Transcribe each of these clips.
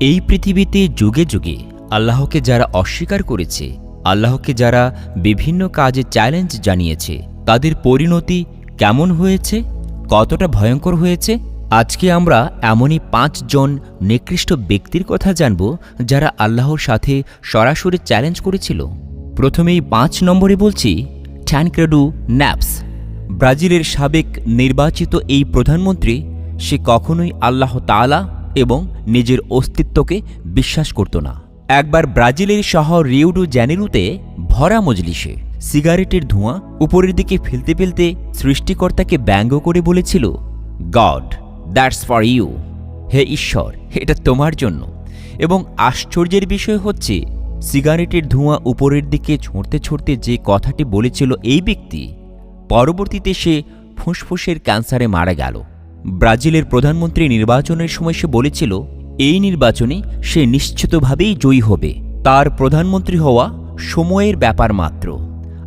এই পৃথিবীতে যুগে যুগে আল্লাহকে যারা অস্বীকার করেছে, আল্লাহকে যারা বিভিন্ন কাজে চ্যালেঞ্জ জানিয়েছে, তাদের পরিণতি কেমন হয়েছে? কতটা ভয়ঙ্কর হয়েছে? আজকে আমরা এমনই পাঁচজন নিকৃষ্ট ব্যক্তির কথা জানব যারা আল্লাহর সাথে সরাসরি চ্যালেঞ্জ করেছিল। প্রথমেই পাঁচ নম্বরে বলছি ট্যানক্রেডু ন্যাপস ব্রাজিলের সাবেক নির্বাচিত এই প্রধানমন্ত্রী, সে কখনোই আল্লাহ তাআলা এবং নিজের অস্তিত্বকে বিশ্বাস করত না। একবার ব্রাজিলের শহর রিউডু জ্যানেরুতে ভরা মজলিসে সিগারেটের ধোঁয়া উপরের দিকে ফেলতে ফেলতে সৃষ্টিকর্তাকে ব্যঙ্গ করে বলেছিল, গড, দ্যাটস ফর ইউ। হে ঈশ্বর, এটা তোমার জন্য। এবং আশ্চর্যের বিষয় হচ্ছে, সিগারেটের ধোঁয়া উপরের দিকে ছুঁড়তে ছুঁড়তে যে কথাটি বলেছিল এই ব্যক্তি, পরবর্তীতে সে ফুসফুসের ক্যান্সারে মারা গেল। ব্রাজিলের প্রধানমন্ত্রী নির্বাচনের সময় সে বলেছিল, এই নির্বাচনে সে নিশ্চিতভাবেই জয়ী হবে। তার প্রধানমন্ত্রী হওয়া সময়ের ব্যাপার মাত্র।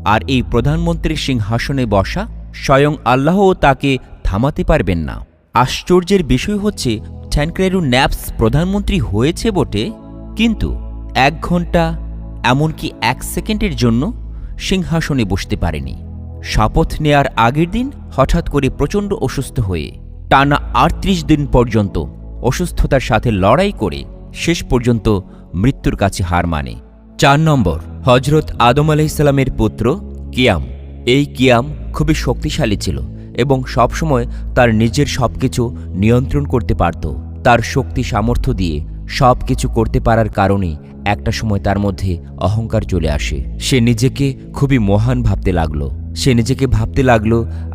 আর এই প্রধানমন্ত্রীর সিংহাসনে বসা স্বয়ং আল্লাহও তাকে থামাতে পারবেন না। আশ্চর্যের বিষয় হচ্ছে ট্যানক্রেরু ন্যাপস প্রধানমন্ত্রী হয়েছে বটে, কিন্তু এক ঘণ্টা এমনকি এক সেকেন্ডের জন্য সিংহাসনে বসতে পারেনি। শপথ নেয়ার আগের দিন হঠাৎ করে প্রচণ্ড অসুস্থ হয়ে টানা আটত্রিশ দিন পর্যন্ত অসুস্থতার সাথে লড়াই করে শেষ পর্যন্ত মৃত্যুর কাছে হার মানে। চার নম্বর হজরত আদম আলাইসাল্লামের পুত্র কিয়াম। এই কিয়াম খুবই শক্তিশালী ছিল এবং সবসময় তার নিজের সবকিছু নিয়ন্ত্রণ করতে পারত। তার শক্তি সামর্থ্য দিয়ে সব কিছু করতে পারার কারণে একটা সময় তার মধ্যে অহংকার চলে আসে। সে নিজেকে খুবই মহান ভাবতে লাগল। সে নিজেকে ভাবতে লাগল,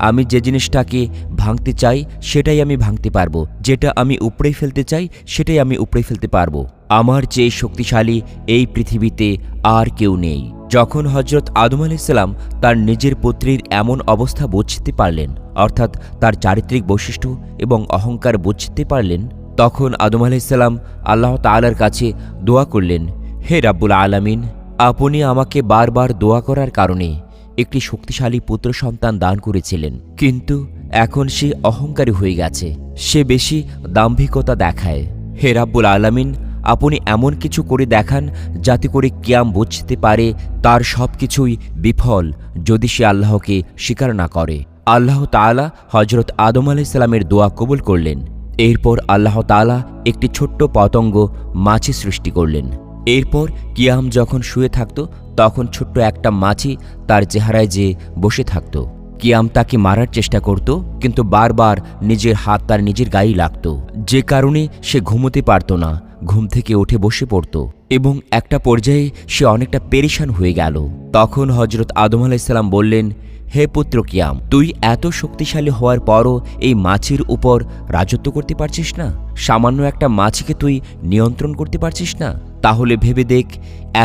আমি যে জিনিসটাকে ভাঙতে চাই সেটাই আমি ভাঙতে পারব। যেটা আমি উপড়ে ফেলতে চাই সেটাই আমি উপড়ে ফেলতে পারব। আমার চেয়ে শক্তিশালী এই পৃথিবীতে আর কেউ নেই। যখন হজরত আদম আলাইসাল্লাম তার নিজের পুত্রীর এমন অবস্থা বুঝতে পারলেন, অর্থাৎ তার চারিত্রিক বৈশিষ্ট্য এবং অহংকার বুঝতে পারলেন, তখন আদম আলাইসাল্লাম আল্লাহ তাআলার কাছে দোয়া করলেন, হে রাব্বুল আলামিন, আপনি আমাকে বারবার দোয়া করার কারণে একটি শক্তিশালী পুত্র সন্তান দান করেছিলেন। কিন্তু এখন সে অহংকারী হয়ে গেছে। সে বেশি দাম্ভিকতা দেখায়। হে রাব্বুল আলামিন, আপনি এমন কিছু করে দেখান যাতে করে কিয়াম বুঝতে পারে তার সব কিছুই বিফল, যদি সে আল্লাহকে স্বীকার না করে। আল্লাহ তাআলা হজরত আদম আলাইসাল্লামের দোয়া কবুল করলেন। এরপর আল্লাহ তাআলা একটি ছোট্ট পতঙ্গ মাছি সৃষ্টি করলেন। এরপর কিয়াম যখন শুয়ে থাকত তখন ছোট্ট একটা মাছি তার চেহারায় যে বসে থাকত। কিয়াম তাকে মারার চেষ্টা করত, কিন্তু বারবার নিজের হাত তার নিজের গায়ে লাগত। যে কারণে সে ঘুমোতে পারত না, ঘুম থেকে উঠে বসে পড়ত। এবং একটা পর্যায়ে সে অনেকটা পেরেশান হয়ে গেল। তখন হজরত আদম আলাইসাল্লাম বললেন, হে পুত্র কিয়াম, তুই এত শক্তিশালী হওয়ার পরও এই মাছির উপর রাজত্ব করতে পারছিস না? সামান্য একটা মাছিকে তুই নিয়ন্ত্রণ করতে পারছিস না? তাহলে ভেবে দেখ,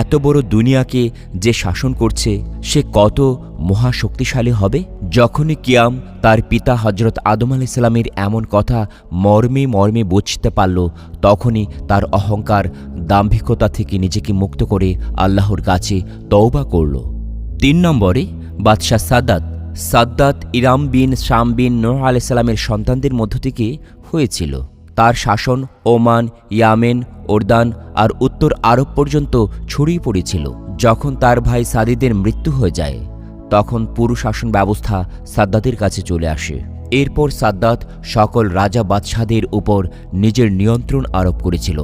এত বড় দুনিয়াকে যে শাসন করছে, সে কত মহাশক্তিশালী হবে? যখনই কিয়াম তার পিতা হজরত আদম আলাইসাল্লামের এমন কথা মর্মে মর্মে বুঝতে পারল, তখনই তার অহংকার, দাম্ভিকতা থেকে নিজেকে মুক্ত করে আল্লাহর কাছে তওবা করল। তিন নম্বরে, বাদশাহ সাদ্দাত সাদ্দাত ইরাম বিন শাম বিন নোহ আলাইসাল্লামের সন্তানদের মধ্য থেকে হয়েছিল। তার শাসন ওমান, ইয়ামেন, ওরদান আর উত্তর আরব পর্যন্ত ছড়িয়ে পড়েছিল। যখন তার ভাই সাদিদের মৃত্যু হয়ে যায়, তখন পুরো শাসন ব্যবস্থা সাদ্দাতের কাছে চলে আসে। এরপর সাদ্দাত সকল রাজা বাদশাদের উপর নিজের নিয়ন্ত্রণ আরোপ করেছিল।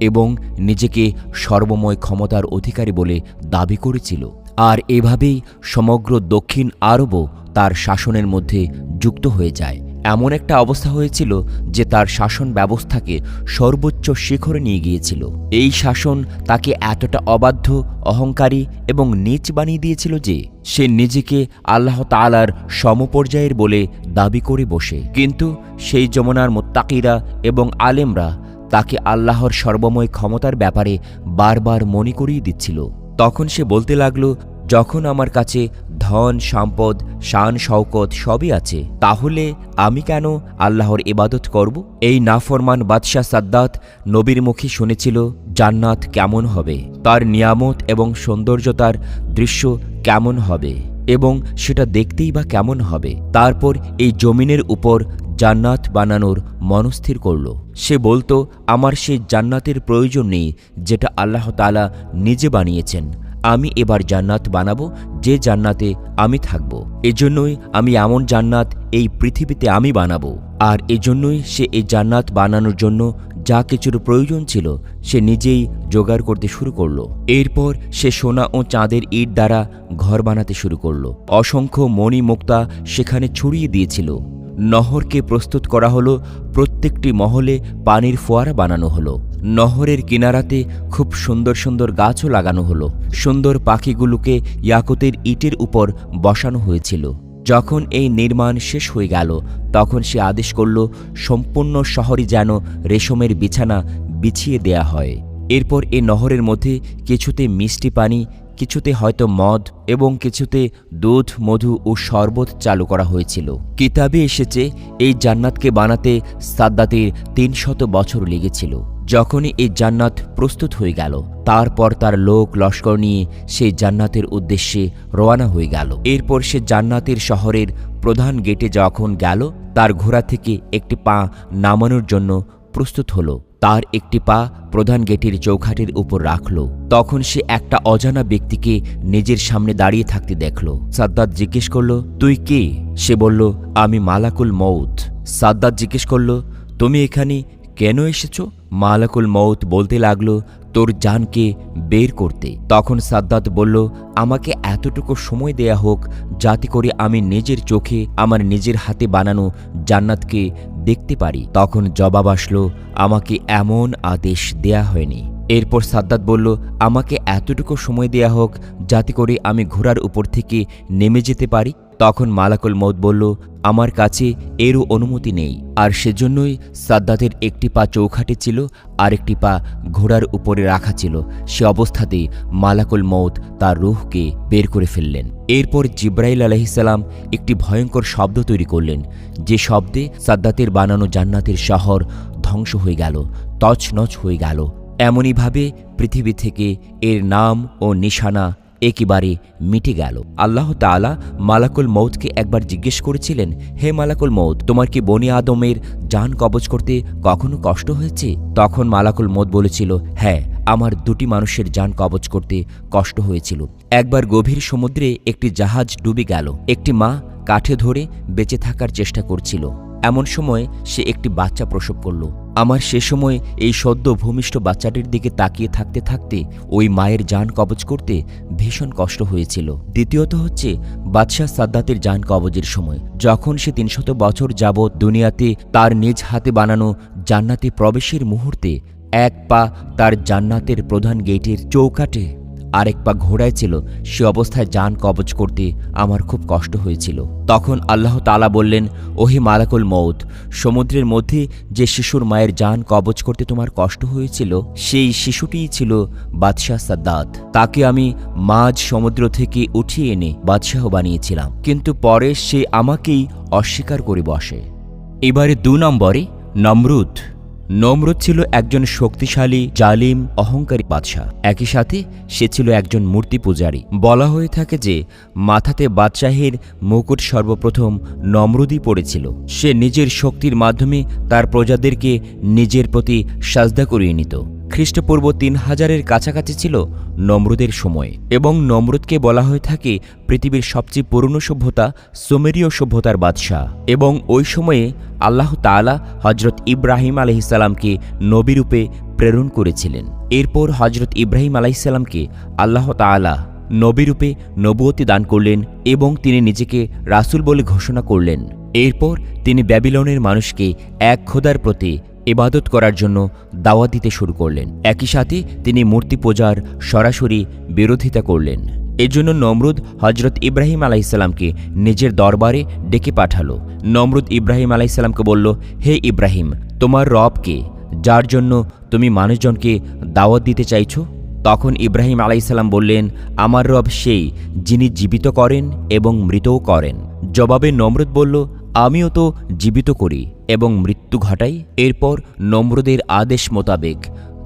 এবং নিজেকে সর্বময় ক্ষমতার অধিকারী বলে দাবি করেছিল। আর এভাবেই সমগ্র দক্ষিণ আরবও তার শাসনের মধ্যে যুক্ত হয়ে যায়। এমন একটা অবস্থা হয়েছিল যে তার শাসন ব্যবস্থাকে সর্বোচ্চ শিখরে নিয়ে গিয়েছিল। এই শাসন তাকে এতটা অবাধ্য, অহংকারী এবং নীচ বানিয়ে দিয়েছিল যে সে নিজেকে আল্লাহ তালার সমপর্যায়ের বলে দাবি করে বসে। কিন্তু সেই যমুনার মোত্তাকিরা এবং আলেমরা তাকে আল্লাহর সর্বময় ক্ষমতার ব্যাপারে বারবার মনে করিয়ে দিচ্ছিল। তখন সে বলতে লাগল, যখন আমার কাছে ধন, সম্পদ, শান, শওকত সবই আছে, তাহলে আমি কেন আল্লাহর ইবাদত করব? এই নাফরমান বাদশাহ সাদ্দাত নবীর মুখে শুনেছিল, জান্নাত কেমন হবে? তার নিয়ামত এবং সৌন্দর্যতার দৃশ্য কেমন হবে? এবং সেটা দেখতেই বা কেমন হবে? তারপর এই জমিনের উপর জান্নাত বানানোর মনস্থির করল। সে বলতো, আমার সেই জান্নাতের প্রয়োজন নেই, যেটা আল্লাহ তাআলা নিজে বানিয়েছেন। আমি এবার জান্নাত বানাবো, যে জান্নাতে আমি থাকব। এজন্যই আমি এমন জান্নাত এই পৃথিবীতে আমি বানাবো। আর এজন্যই সে এই জান্নাত বানানোর জন্য যা কিছুর প্রয়োজন ছিল, সে নিজেই জোগাড় করতে শুরু করল। এরপর সে সোনা ও চাঁদের ইট দ্বারা ঘর বানাতে শুরু করল। অসংখ্য মণি মুক্তা সেখানে ছড়িয়ে দিয়েছিল। নহরকে প্রস্তুত করা হলো, প্রত্যেকটি মহলে পানির ফোয়ারা বানানো হলো। নহরের কিনারাতে খুব সুন্দর সুন্দর গাছও লাগানো হলো। সুন্দর পাখিগুলোকে ইয়াকুতের ইটের উপর বসানো হয়েছিল। যখন এই নির্মাণ শেষ হয়ে গেল, তখন সে আদেশ করল, সম্পূর্ণ শহরে যেন রেশমের বিছানা বিছিয়ে দেয়া হয়। এরপর এ নহরের মধ্যে কিছুতে মিষ্টি পানি কিছুতে হয়তো মদ এবং কিছুতে দুধ, মধু ও শরবত চালু করা হয়েছিল। কিতাবে এসেছে, এই জান্নাতকে বানাতে সাদ্দাতের তিনশত বছর লেগেছিল। যখনই এই জান্নাত প্রস্তুত হয়ে গেল, তারপর তার লোক লস্কর নিয়ে সেই জান্নাতের উদ্দেশ্যে রওয়ানা হয়ে গেল। এরপর সে জান্নাতের শহরের প্রধান গেটে যখন গেল, তার ঘোড়া থেকে একটি পা নামানোর জন্য প্রস্তুত হলো। তার একটি পা প্রধান গেটের চৌখাটের উপর রাখল। তখন সে একটা অজানা ব্যক্তিকে নিজের সামনে দাঁড়িয়ে থাকতে দেখল। সাদ্দাত জিজ্ঞেস করল, তুই কে? সে বলল, আমি মালাকুল মৌত সাদ্দাত জিজ্ঞেস করল, তুমি এখানে কেন এসেছ? মালাকুল মৌত বলতে লাগল, তোর জানকে বের করতে। তখন সাদ্দাত বলল, আমাকে এতটুকু সময় দেয়া হোক, যাতে করে আমি নিজের চোখে আমার নিজের হাতে বানানো জান্নাতকে দেখতে পারি। তখন জবাব আসলো, আমাকে এমন আদেশ দেয়া হয়নি। এরপর সাদ্দাত বলল, আমাকে এতটুকু সময় দেয়া হোক, যাতে করে আমি ঘোড়ার উপর থেকে নেমে যেতে পারি। তখন মালাকুল মৌত বলল, আমার কাছে এরও অনুমতি নেই। আর সেজন্যই সাদ্দাতের একটি পা চৌখাটে ছিল আর একটি পা ঘোড়ার উপরে রাখা ছিল। সে অবস্থাতেই মালাকুল মৌত তার রুহকে বের করে ফেললেন। এরপর জিব্রাইল আলহিসাল্লাম একটি ভয়ঙ্কর শব্দ তৈরি করলেন। যে শব্দে সাদ্দাতের বানানো জান্নাতের শহর ধ্বংস হয়ে গেল, তছনছ হয়ে গেল। এমনইভাবে পৃথিবী থেকে এর নাম ও নিশানা একেবারে মিটে গেল। আল্লাহ তাআলা মালাকুল মৌতকে একবার জিজ্ঞেস করেছিলেন, হে মালাকুল মৌত তোমার কি বনি আদমের যান কবজ করতে কখনো কষ্ট হয়েছে? তখন মালাকুল মৌত বলেছিল হ্যাঁ আমার দুটি মানুষের যান কবজ করতে কষ্ট হয়েছিল। একবার গভীর সমুদ্রে একটি জাহাজ ডুবে গেল। একটি মা কাঠে ধরে বেঁচে থাকার চেষ্টা করছিল। এমন সময় সে একটি বাচ্চা প্রসব করল। আমার সে সময় এই সদ্য ভূমিষ্ঠ বাচ্চাটির দিকে তাকিয়ে থাকতে থাকতে ওই মায়ের যান কবজ করতে ভীষণ কষ্ট হয়েছিল। দ্বিতীয়ত হচ্ছে, বাদশাহ সাদ্দাতের যান কবজের সময়। যখন সে তিনশত বছর যাবৎ দুনিয়াতে তার নিজ হাতে বানানো জান্নাতে প্রবেশের মুহূর্তে এক পা তার জান্নাতের প্রধান গেটের চৌকাটে আরেক পা ঘোড়ায় ছিল, সে অবস্থায় যান কবজ করতে আমার খুব কষ্ট হয়েছিল। তখন আল্লাহ তালা বললেন, ওহে মালাকুল মৌত সমুদ্রের মধ্যে যে শিশুর মায়ের যান কবজ করতে তোমার কষ্ট হয়েছিল, সেই শিশুটিই ছিল বাদশাহ সাদ্দাত। তাকে আমি মাঝ সমুদ্র থেকে উঠিয়ে এনে বাদশাহ বানিয়েছিলাম, কিন্তু পরে সে আমাকেই অস্বীকার করে বসে। এবারে দু নম্বরে নমরুদ। নমরুদ ছিল একজন শক্তিশালী, জালিম, অহংকারী বাদশাহ। একই সাথে সে ছিল একজন মূর্তি পূজারী। বলা হয়ে থাকে যে, মাথাতে বাদশাহের মুকুট সর্বপ্রথম নমরুদই পড়েছিল। সে নিজের শক্তির মাধ্যমে তার প্রজাদেরকে নিজের প্রতি সাজদা করিয়ে নিত। খ্রিস্টপূর্ব তিন হাজারের কাছাকাছি ছিল নমরুদের সময় এবং নমরুদকে বলা হয়ে থাকে পৃথিবীর সবচেয়ে পুরনো সভ্যতা সুমেরীয় সভ্যতার বাদশাহ এবং ওই সময়ে আল্লাহ তাআলা হজরত ইব্রাহিম আলহিসাল্লামকে নবীরূপে প্রেরণ করেছিলেন। এরপর হজরত ইব্রাহিম আলাইসাল্লামকে আল্লাহ তাআলা নবীরূপে নবুয়তি দান করলেন এবং তিনি নিজেকে রাসূল বলে ঘোষণা করলেন। এরপর তিনি ব্যাবিলনের মানুষকে এক খোদার প্রতি ইবাদত করার জন্য দাওয়াত দিতে শুরু করলেন। একই সাথে তিনি মূর্তি পূজার সরাসরি বিরোধিতা করলেন। এজন্য নমরুদ হজরত ইব্রাহিম আলাইসাল্লামকে নিজের দরবারে ডেকে পাঠালো। নমরুদ ইব্রাহিম আলাইসাল্লামকে বলল, হে ইব্রাহিম, তোমার রবকে যার জন্য তুমি মানুষজনকে দাওয়াত দিতে চাইছো? তখন ইব্রাহিম আলাইসাল্লাম বললেন, আমার রব সেই যিনি জীবিত করেন এবং মৃতও করেন। জবাবে নমরুদ বলল, আমিও তো জীবিত করি। এবং মৃত্যু ঘটাই। এরপর নম্রদের আদেশ মোতাবেক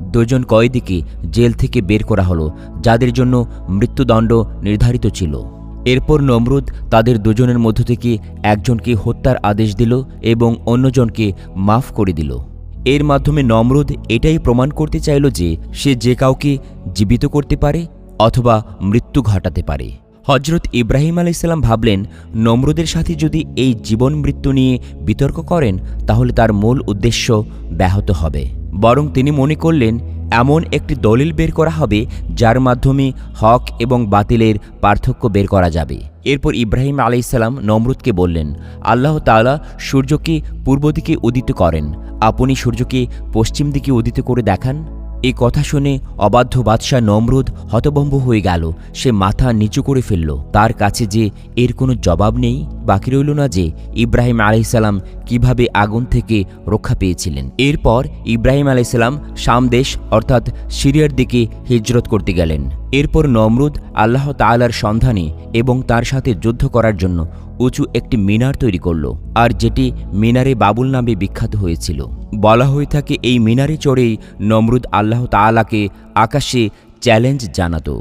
দুজন কয়েদিকে জেল থেকে বের করা হলো, যাদের জন্য মৃত্যুদণ্ড নির্ধারিত ছিল। এরপর নমরুদ তাদের দুজনের মধ্য থেকে একজনকে হত্যার আদেশ দিল এবং অন্যজনকে মাফ করে দিল। এর মাধ্যমে নমরুদ এটাই প্রমাণ করতে চাইল যে সে যে কাউকে জীবিত করতে পারে অথবা মৃত্যু ঘটাতে পারে। হজরত ইব্রাহিম আলাইসাল্লাম ভাবলেন, নমরুদের সাথে যদি এই জীবন মৃত্যু নিয়ে বিতর্ক করেন, তাহলে তার মূল উদ্দেশ্য ব্যাহত হবে। বরং তিনি মনে করলেন, এমন একটি দলিল বের করা হবে, যার মাধ্যমে হক এবং বাতিলের পার্থক্য বের করা যাবে। এরপর ইব্রাহিম আলাইসাল্লাম নমরুদকে বললেন, আল্লাহ তাআলা সূর্যকে পূর্ব দিকে উদিত করেন। আপনি সূর্যকে পশ্চিম দিকে উদিত করে দেখান। এই কথা শুনে অবাধ্য বাদশাহ নমরুদ হতভম্ব হয়ে গেল। সে মাথা নিচু করে ফেলল। তার কাছে যে এর কোনো জবাব নেই, বাকি রইল না যে ইব্রাহিম আলাইসাল্লাম কীভাবে আগুন থেকে রক্ষা পেয়েছিলেন। এরপর ইব্রাহিম আলাইসাল্লাম সামদেশ অর্থাৎ সিরিয়ার দিকে হিজরত করতে গেলেন। এরপর নমরুদ আল্লাহ তাআলার সন্ধানে এবং তার সাথে যুদ্ধ করার জন্য উঁচু একটি মিনার তৈরি করল, আর যেটি মিনারে বাবুল নামে বিখ্যাত হয়েছিল। বলা হয়ে থাকে এই মিনারে চড়েই নমরুদ আল্লাহ তাআলাকে আকাশে চ্যালেঞ্জ জানাতো।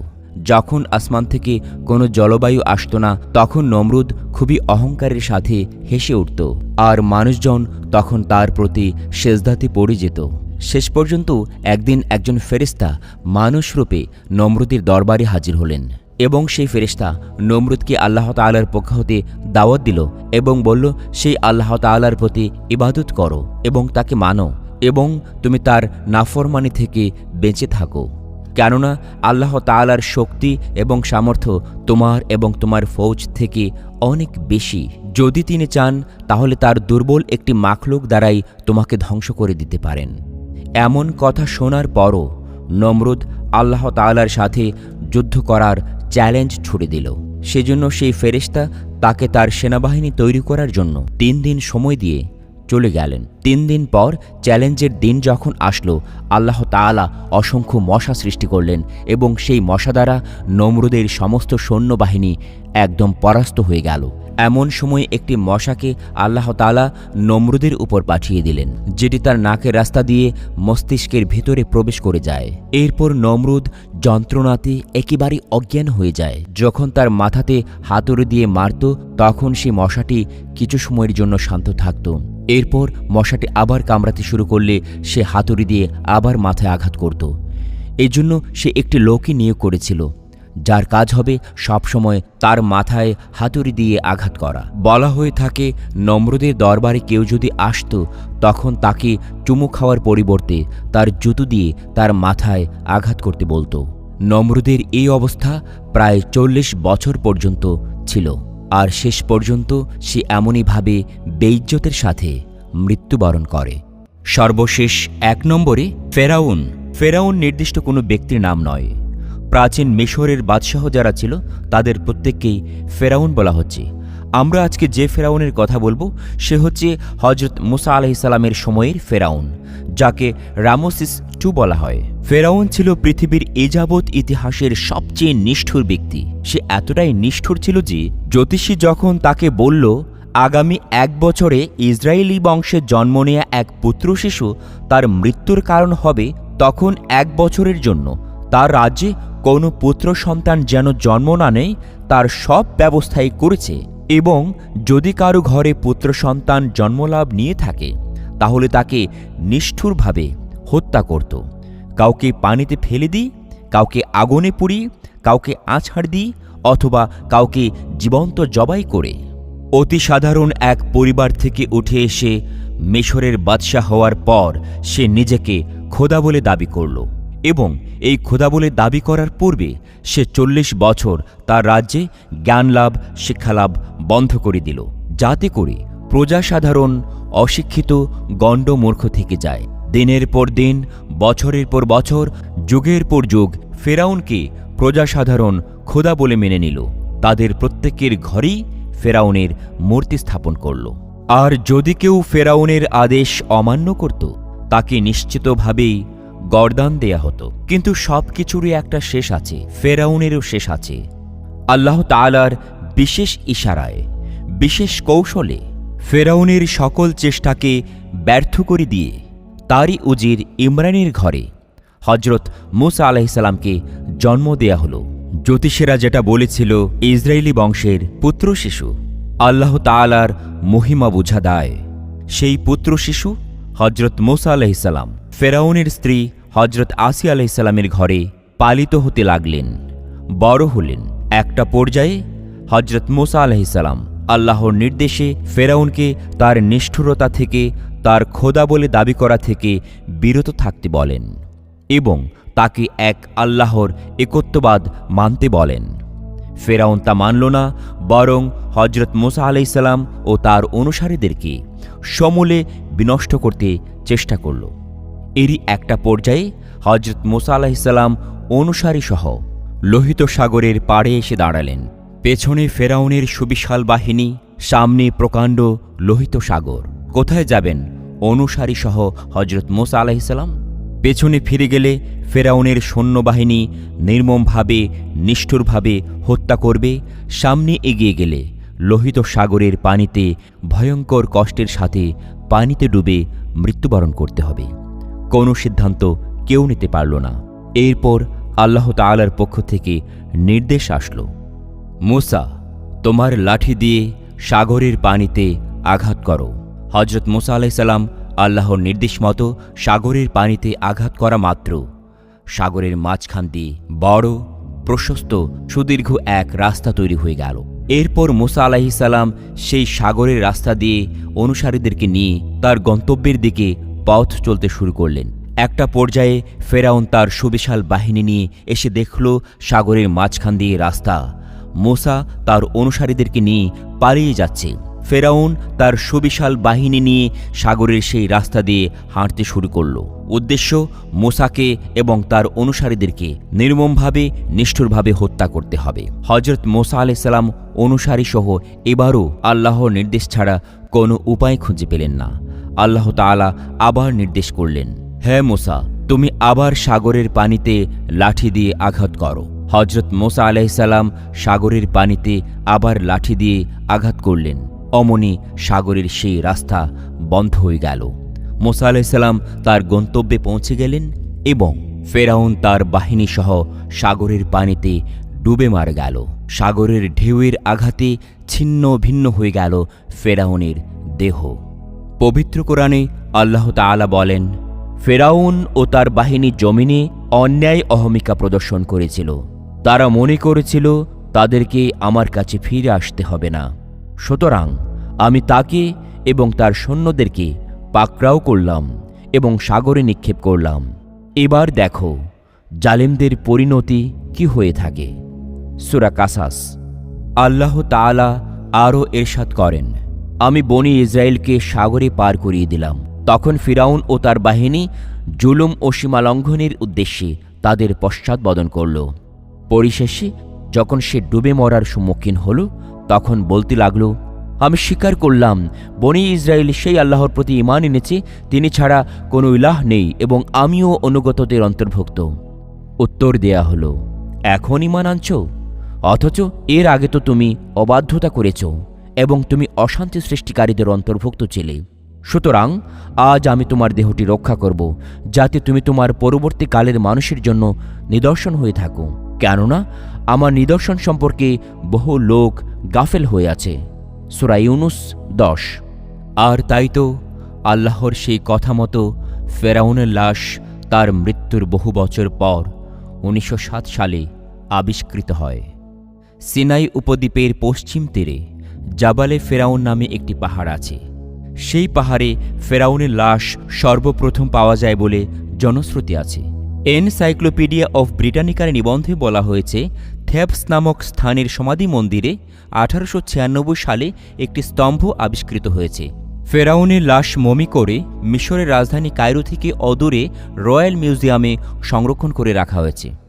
যখন আসমান থেকে কোনো জলবায়ু আসতো না, তখন নমরুদ খুবই অহংকারের সাথে হেসে উঠত, আর মানুষজন তখন তার প্রতি সেজদাতে পড়ে যেত। শেষ পর্যন্ত একদিন একজন ফেরেস্তা মানুষরূপে নমরুদের দরবারে হাজির হলেন। এবং সেই ফেরেস্তা নমরুদকে আল্লাহ তাআলার পক্ষ হতে দাওয়াত দিল এবং বলল, সেই আল্লাহ তাআলার প্রতি ইবাদত করো এবং তাকে মানো এবং তুমি তার নাফরমানি থেকে বেঁচে থাকো। কেননা আল্লাহ তাআলার শক্তি এবং সামর্থ্য তোমার এবং তোমার ফৌজ থেকে অনেক বেশি। যদি তিনি চান, তাহলে তার দুর্বল একটি মাখলুক দ্বারাই তোমাকে ধ্বংস করে দিতে পারেন। এমন কথা শোনার পরও নমরুদ আল্লাহ তাআলার সাথে যুদ্ধ করার চ্যালেঞ্জ ছুড়ে দিল। সেজন্য সেই ফেরিস্তা তাকে তার সেনাবাহিনী তৈরি করার জন্য তিন দিন সময় দিয়ে চলে গেলেন। তিন দিন পর চ্যালেঞ্জের দিন যখন আসলো, আল্লাহ তালা অসংখ্য মশা সৃষ্টি করলেন এবং সেই মশা দ্বারা নমরুদের সমস্ত সৈন্যবাহিনী একদম পরাস্ত হয়ে গেল। এমন সময় একটি মশাকে আল্লাহ তাআলা নমরুদের উপর পাঠিয়ে দিলেন, যেটি তার নাকের রাস্তা দিয়ে মস্তিষ্কের ভেতরে প্রবেশ করে যায়। এরপর নমরুদ যন্ত্রণাতে একেবারে অজ্ঞান হয়ে যায়। যখন তার মাথাতে হাতুড়ি দিয়ে মারত, তখন সে মশাটি কিছু সময়ের জন্য শান্ত থাকত। এরপর মশাটি আবার কামড়াতে শুরু করলে সে হাতুড়ি দিয়ে আবার মাথায় আঘাত করত। এজন্য সে একটি লোকই নিয়োগ করেছিল। যার কাজ হবে সবসময় তার মাথায় হাতুড়ি দিয়ে আঘাত করা। বলা হয়ে থাকে, নম্রদের দরবারে কেউ যদি আসত, তখন তাকে চুমু খাওয়ার পরিবর্তে তার জুতো দিয়ে তার মাথায় আঘাত করতে বলতো। নম্রদের এই অবস্থা প্রায় চল্লিশ বছর পর্যন্ত ছিল। আর শেষ পর্যন্ত সে এমনইভাবে বেইজ্জতের সাথে মৃত্যুবরণ করে। সর্বশেষ এক নম্বরে ফেরাউন। ফেরাউন নির্দিষ্ট কোনো ব্যক্তির নাম নয়। প্রাচীন মিশরের বাদশাহ যারা ছিল, তাদের প্রত্যেককেই ফেরাউন বলা হচ্ছে। আমরা আজকে যে ফেরাউনের কথা বলব, সে হচ্ছে হজরত মুসা আলাহিসাল্লামের সময়ের ফেরাউন, যাকে রামোসিস টু বলা হয়। ফেরাউন ছিল পৃথিবীর এযাবৎ ইতিহাসের সবচেয়ে নিষ্ঠুর ব্যক্তি। সে এতটাই নিষ্ঠুর ছিল যে, জ্যোতিষী যখন তাকে বলল, আগামী এক বছরে ইসরায়েলি বংশে জন্ম নেয়া এক পুত্র শিশু, তার মৃত্যুর কারণ হবে তখন এক বছরের জন্য। তার রাজ্যে কোনো পুত্র সন্তান যেন জন্ম না নেয় তার সব ব্যবস্থাই করেছে। এবং যদি কারও ঘরে পুত্র সন্তান জন্মলাভ নিয়ে থাকে, তাহলে তাকে নিষ্ঠুরভাবে হত্যা করত। কাউকে পানিতে ফেলে দিই, কাউকে আগুনে পুড়ি কাউকে আছাড় দিই, অথবা কাউকে জীবন্ত জবাই করে। অতি সাধারণ এক পরিবার থেকে উঠে এসে মিশরের বাদশাহ হওয়ার পর সে নিজেকে খোদা বলে দাবি করল। এবং এই খোদা বলে দাবি করার পূর্বে সে চল্লিশ বছর তার রাজ্যে জ্ঞানলাভ, শিক্ষালাভ বন্ধ করে দিল, যাতে করে প্রজা সাধারণ অশিক্ষিত গণ্ডমূর্খ থেকে যায়। দিনের পর দিন, বছরের পর বছর, যুগের পর যুগ ফেরাউনকে প্রজাসাধারণ খোদা বলে মেনে নিল। তাদের প্রত্যেকের ঘরেই ফেরাউনের মূর্তি স্থাপন করল। আর যদি কেউ ফেরাউনের আদেশ অমান্য করত, তাকে নিশ্চিতভাবেই গরদান দেয়া হতো। কিন্তু সব কিছুরই একটা শেষ আছে, ফেরাউনেরও শেষ আছে। আল্লাহ তাআলার বিশেষ ইশারায়, বিশেষ কৌশলে ফেরাউনের সকল চেষ্টাকে ব্যর্থ করে দিয়ে তারই উজির ইমরানের ঘরে হজরত মুসা আলাহিসাল্লামকে জন্ম দেয়া হলো। জ্যোতিষেরা যেটা বলেছিল, ইসরায়েলি বংশের পুত্র শিশু, আল্লাহ তালার মহিমা বোঝা দায়। সেই পুত্র শিশু হজরত মোসা আলাহিসাল্লাম ফেরাউনের স্ত্রী হজরত আসি আলাহিসাল্লামের ঘরে পালিত হতে লাগলেন। বড় হলেন। একটা পর্যায়ে হজরত মোসা আলাহিসাল্লাম আল্লাহর নির্দেশে ফেরাউনকে তার নিষ্ঠুরতা থেকে, তার খোদা বলে দাবি করা থেকে বিরত থাকতে বলেন এবং তাকে এক আল্লাহর একত্ববাদ মানতে বলেন। ফেরাউন তা মানল না, বরং হজরত মোসা আলাইসাল্লাম ও তার অনুসারীদেরকে সমূলে বিনষ্ট করতে চেষ্টা করল। এরই একটা পর্যায়ে হজরত মোসা আলাহিসাল্লাম অনুসারী সহ লোহিত সাগরের পাড়ে এসে দাঁড়ালেন। পেছনে ফেরাউনের সুবিশাল বাহিনী, সামনে প্রকাণ্ড লোহিত সাগর। কোথায় যাবেন অনুসারী সহ হজরত মোসা আলাহিসাল্লাম পেছনে ফিরে গেলে ফেরাউনের সৈন্যবাহিনী নির্মমভাবে, নিষ্ঠুরভাবে হত্যা করবে। সামনে এগিয়ে গেলে লোহিত সাগরের পানিতে ভয়ঙ্কর কষ্টের সাথে পানিতে ডুবে মৃত্যুবরণ করতে হবে। কোনো সিদ্ধান্ত কেউ নিতে পারল না। এরপর আল্লাহ তাআলার পক্ষ থেকে নির্দেশ আসলো, মুসা, তোমার লাঠি দিয়ে সাগরের পানিতে আঘাত করো। হজরত মুসা আলাইসাল্লাম আল্লাহর নির্দেশ মতো সাগরের পানিতে আঘাত করা মাত্র। সাগরের মাঝখান দিয়ে বড়, প্রশস্ত, সুদীর্ঘ এক রাস্তা তৈরি হয়ে গেল। এরপর মুসা আলাহিসাল্লাম সেই সাগরের রাস্তা দিয়ে অনুসারীদেরকে নিয়ে তার গন্তব্যের দিকে পথ চলতে শুরু করলেন। একটা পর্যায়ে ফেরাউন তার সুবিশাল বাহিনী নিয়ে এসে দেখল সাগরের মাঝখান দিয়ে রাস্তা। মোসা তার অনুসারীদেরকে নিয়ে পালিয়ে যাচ্ছে। ফেরাউন তার সুবিশাল বাহিনী নিয়ে সাগরের সেই রাস্তা দিয়ে হাঁটতে শুরু করল। উদ্দেশ্য, মোসাকে এবং তার অনুসারীদেরকে নির্মমভাবে, নিষ্ঠুরভাবে হত্যা করতে হবে। হজরত মোসা আলাইসাল্লাম অনুসারী সহ এবারও আল্লাহর নির্দেশ ছাড়া কোনো উপায় খুঁজে পেলেন না। আল্লাহ তাআলা আবার নির্দেশ করলেন হ্যাঁ মোসা, তুমি আবার সাগরের পানিতে লাঠি দিয়ে আঘাত করো। হজরত মোসা আলাইসাল্লাম সাগরের পানিতে আবার লাঠি দিয়ে আঘাত করলেন। অমনি সাগরের সেই রাস্তা বন্ধ হয়ে গেল। মোসা আলাইসাল্লাম তার গন্তব্যে পৌঁছে গেলেন এবং ফেরাউন তার বাহিনী সহ সাগরের পানিতে ডুবে মারা গেল। সাগরের ঢেউয়ের আঘাতে ছিন্ন ভিন্ন হয়ে গেল ফেরাউনের দেহ। পবিত্র কোরআনে আল্লাহ তাআলা বলেন, ফেরাউন ও তার বাহিনী জমিনে অন্যায় অহমিকা প্রদর্শন করেছিল। তারা মনে করেছিল, তাদেরকে আমার কাছে ফিরে আসতে হবে না। সুতরাং আমি তাকে এবং তার সৈন্যদেরকে পাকড়াও করলাম এবং সাগরে নিক্ষেপ করলাম। এবার দেখো, জালেমদের পরিণতি কি হয়ে থাকে। সুরা কাসাস, আল্লাহ তাআলা আরও এরশাদ করেন। আমি বনি ইসরায়েলকে সাগরে পার করিয়ে দিলাম। তখন ফিরাউন ও তার বাহিনী জুলুম ও সীমালঙ্ঘনের উদ্দেশ্যে তাদের পশ্চাৎবদন করল। পরিশেষে যখন সে ডুবে মরার সম্মুখীন হল, তখন বলতে লাগল, আমি স্বীকার করলাম, বনি ইসরায়েল সেই আল্লাহর প্রতি ইমান এনেছে, তিনি ছাড়া কোনো ইলাহ নেই এবং আমিও অনুগতদের অন্তর্ভুক্ত। উত্তর দেয়া হলো, এখন ইমান আনছ, অথচ এর আগে তো তুমি অবাধ্যতা করেছ। এবং তুমি অশান্তি সৃষ্টিকারীদের অন্তর্ভুক্ত ছিলে। সুতরাং আজ আমি তোমার দেহটি রক্ষা করব, যাতে তুমি তোমার পরবর্তী কালের মানুষের জন্য নিদর্শন হয়ে থাকো। কেননা, আমার নিদর্শন সম্পর্কে বহু লোক গাফেল হয়ে আছে। সুরা ইউনুস দশ। আর তাই তো আল্লাহর সেই কথা মতো ফেরাউনের লাশ তার মৃত্যুর বহু বছর পর উনিশশো সাত সালে আবিষ্কৃত হয়। সিনাই উপদ্বীপের পশ্চিম তীরে জাবালে ফেরাউন নামে একটি পাহাড় আছে। সেই পাহাড়ে ফেরাউনের লাশ সর্বপ্রথম পাওয়া যায় বলে জনশ্রুতি আছে। এনসাইক্লোপিডিয়া অফ ব্রিটানিকার নিবন্ধে বলা হয়েছে থেপস নামক স্থানের সমাধি মন্দিরে আঠারোশো ছিয়ানব্বই সালে একটি স্তম্ভ আবিষ্কৃত হয়েছে। ফেরাউনের লাশ মমি করে মিশরের রাজধানী কায়রো থেকে অদূরে রয়্যাল মিউজিয়ামে সংরক্ষণ করে রাখা হয়েছে।